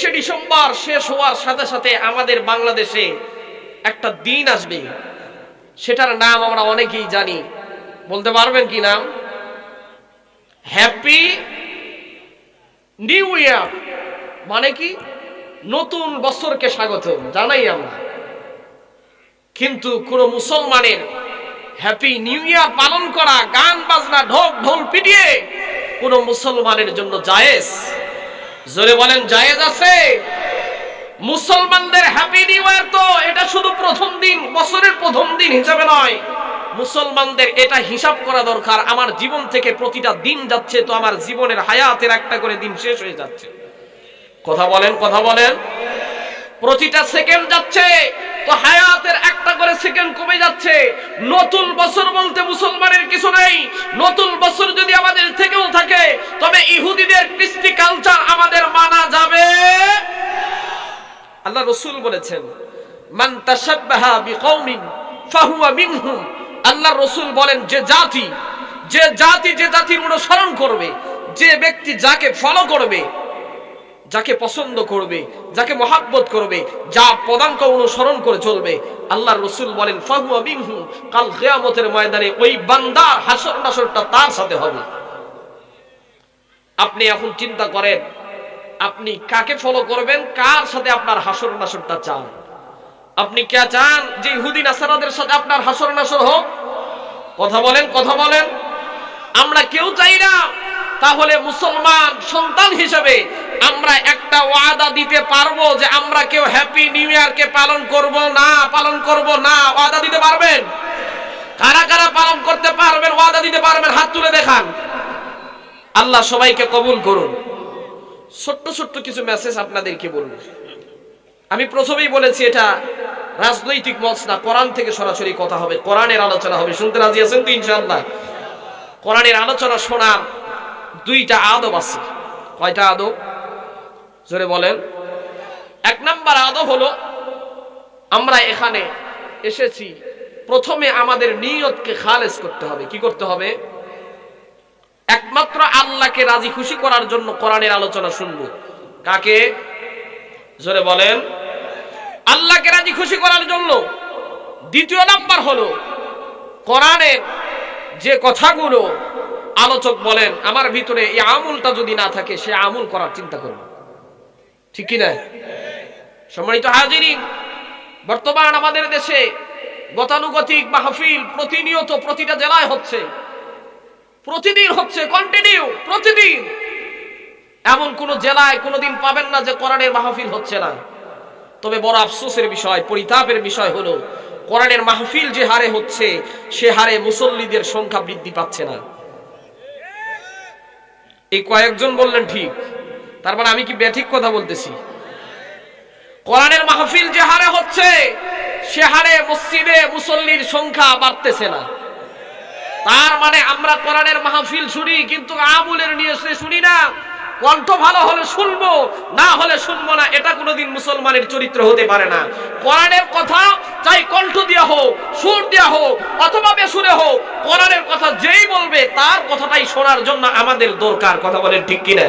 তেইশে ডিসেম্বর শেষ হওয়ার সাথে সাথে আমাদের বাংলাদেশে একটা দিন আসবে। সেটার নাম আমরা অনেকেই জানি। বলতে পারবেন কি নাম? হ্যাপি নিউ ইয়ার মানে কি? নতুন বছরকে স্বাগত জানাই আমরা। কিন্তু কোন মুসলমানের হ্যাপি নিউ ইয়ার পালন করা, গান বাজনা ঢোক ঢোল পিটিয়ে কোন মুসলমানের জন্য জায়েজ। জোরে বলেন, জায়েজ আছে? মুসলমানদের হ্যাপি নিউ ইয়ার তো, এটা শুধু প্রথম দিন, বছরের প্রথম দিন হিসাবে নয়। মুসলমানদের এটা হিসাব করা দরকার, আমার জীবন থেকে প্রতিটা দিন যাচ্ছে তো আমার জীবনের হায়াতের একটা করে দিন শেষ হয়ে যাচ্ছে। কথা বলেন কথা বলেন। প্রতিটা সেকেন্ড যাচ্ছে, তো হায়াতের একটা করে সেকেন্ড কমে যাচ্ছে। নতুন বছর বলতে মুসলমানের কিছু নেই, নতুন বছর যদি আমাদের থেকেও থাকে, তবে ইহুদিদের কৃষ্টি কালচার আমাদের মানা যাবে আল্লাহ রসুল বলেছেন, মান তাসাব্বাহা বিকৌমিন ফাহুয়া মিনহুম আল্লাহ রসুল বলেন, যে জাতি যে জাতি যে জাতির অনুসরণ করবে, যে ব্যক্তি যাকে ফলো করবে, যাকে পছন্দ করবে, যাকে মহাব্বত করবে, যা পদাঙ্ক অনুসরণ করে চলবে আল্লাহ রসুল বলেন, ফাহুয়া মিনহু, কাল কিয়ামতের ময়দানে ওই বান্দার হাসর নাসরটা তার সাথে হবে। আপনি এখন চিন্তা করেন আপনি কাকে ফলো করবেন? কার সাথে আপনার হাসর নাসরটা চান? আপনি কে চান? যে ইহুদিন আসারাদের সাথে আপনার হাসর নাসর হোক। কথা বলেন কথা বলেন। আমরা কেউ চাই না। তাহলে মুসলমান সন্তান হিসেবে আমরা একটা ওয়াদা দিতে পারব যে আমরা কেউ হ্যাপি নিউ ইয়ারকে পালন করব না, পালন করব না। ওয়াদা দিতে পারবেন? কারা কারা পালন করতে পারবেন, ওয়াদা দিতে পারবেন? হাত তুলে দেখান। আল্লাহ সবাইকে কবুল করুন। ছোট্ট ছোট্ট কিছু মেসেজ আপনাদেরকে বলব। আমি প্রথমেই বলেছি, এটা রাজনৈতিক মঞ্চ না, কোরআন থেকে সরাসরি কথা হবে, কোরআনের আলোচনা হবে। শুনতে রাজি আছেন তো ইনশাআল্লাহ? কোরআনের আলোচনা শোনার দুইটা আদব আছে। কয়টা আদব? জোরে বলেন। এক নাম্বার আদব হলো, আমরা এখানে এসেছি, প্রথমে আমাদের নিয়তকে খালেজ করতে হবে। কি করতে হবে? একমাত্র আল্লাহকে রাজি খুশি করার জন্য কোরআনের আলোচনা শুনব। কাকে? জোরে বলেন। আল্লাহকে রাজি খুশি করার জন্য দ্বিতীয় নাম্বার হলো কোরআনের যে কথাগুলো আলোচক বলেন, আমার ভিতরে এই আমুলটা যদি না থাকে, সে আমুল করার চিন্তা করব। ঠিক কি না সম্মানিত হাজিরিন, বর্তমান আমাদের দেশে গতানুগতিক মাহফিল প্রতিনিয়ত প্রতিটা জেলায় হচ্ছে। প্রতিদিন হচ্ছে কন্টিনিউ প্রতিদিন। এমন কোন জেলায় কোনোদিন পাবেন না যে কোরআনের মাহফিল হচ্ছে না। তবে বড় আফসোসের বিষয়, পরিতাপের বিষয় হলো, কোরআনের মাহফিল যে হারে হচ্ছে, সে হারে মুসল্লিদের সংখ্যা বৃদ্ধি পাচ্ছে না। এই কয়েকজন বললেন ঠিক, তার মানে আমি কি ব্যাঠিক কথা বলতেছি? কোরআনের মাহফিল যে হারে হচ্ছে, সে হারে মসজিদে মুসল্লির সংখ্যা বাড়তেছে না। তার মানে আমরা কোরআনের মাহফিল শুনি, কিন্তু আমুলের নিয়ে এসে শুনি না। কণ্ঠ ভালো হলে শুনব, না হলে শুনব না, এটা কোনোদিন মুসলমানের চরিত্র হতে পারে না। কোরআনের কথা চাই কণ্ঠ দিয়া হোক, সুর দিয়া হোক, অথবা বেসুরে হোক, কোরআনের কথা যেই বলবে, তার কথাটাই শোনার জন্য আমাদের দরকার, কথা বলেন ঠিক কিনা?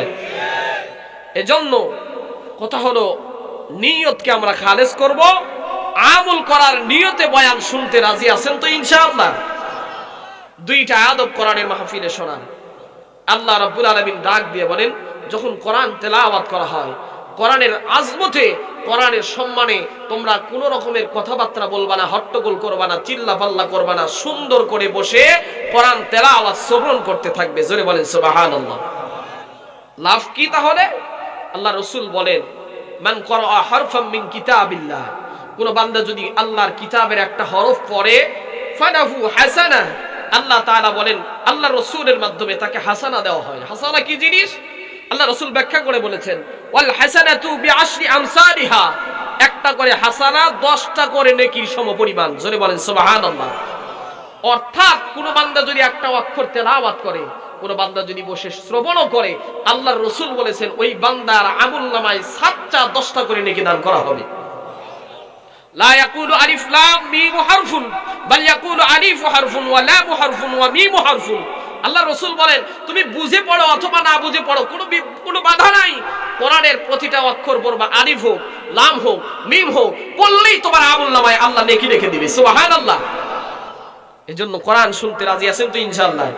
এজন্য কথা হলো, নিয়তকে আমরা খালেজ করব, আমল করার নিয়তে বয়ান শুনতে রাজি আছেন তো ইনশাআল্লাহ? দুইটা আদব কোরআনের মাহফিলে শোনান। আল্লাহ রাব্বুল আলামিন ডাক দিয়ে বলেন, যখন কোরআন তেলাওয়াত করা হয়, কোরআনের আজমতে, কোরআনের সম্মানে তোমরা কোনো রকমের কথাবার্তা বলবা না, হট্টগোল করবা না চিল্লা পাল্লা করবা না, সুন্দর করে বসে কোরআন তেলাওয়াত শ্রবণ করতে থাকবে। জোরে বলেন, সুবহানাল্লাহ। লাভ কি তাহলে? আল্লাহ রসুল বলেন, মান করা হরফাম মিন কিতাবিল্লাহ। কোন বান্দা যদি আল্লাহর কিতাবের একটা হরফ পড়ে ফানাহু হাসানা আল্লাহ তাআলা বলেন, আল্লাহ রসুলের মাধ্যমে তাকে হাসানা দেওয়া হয়। হাসানা কি জিনিস? আল্লাহ রসুল ব্যাখ্যা করে বলেছেন একটা করে হাসানা, দশটা করে নেকির সমপরিমাণ। জোরে বলেন, সুবহানাল্লাহ। অর্থাৎ কোন বান্দা যদি একটা অক্ষর তেলাওয়াত করে, কোন বান্দা যদি বসে শ্রবণও করে, আল্লাহর রসুল বলেছেন, ওই বান্দার আমুল নামায় সাতটা, দশটা করে নেকি দান করা হবে। আলিফ লাম মিম হারফুন, বাল ইয়াকুলু আলিফ হারফুন ওয়া লাম হারফুন ওয়া মিম হারফুন। আল্লাহ রসুল বলেন, তুমি বুঝে পড়ো অথবা না বুঝে পড়ো, কোনো কোনো বাধা নাই। কোরআনের প্রতিটা অক্ষর পড়বা আলিফ হোক, লাম হোক, মিম হোক পড়লেই তোমার আমল নামায় আল্লাহ নেকি রেখে দিবে। সুবহানাল্লাহ। এজন্য কোরআন শুনতে রাজি আছেন তো ইনশাআল্লাহ।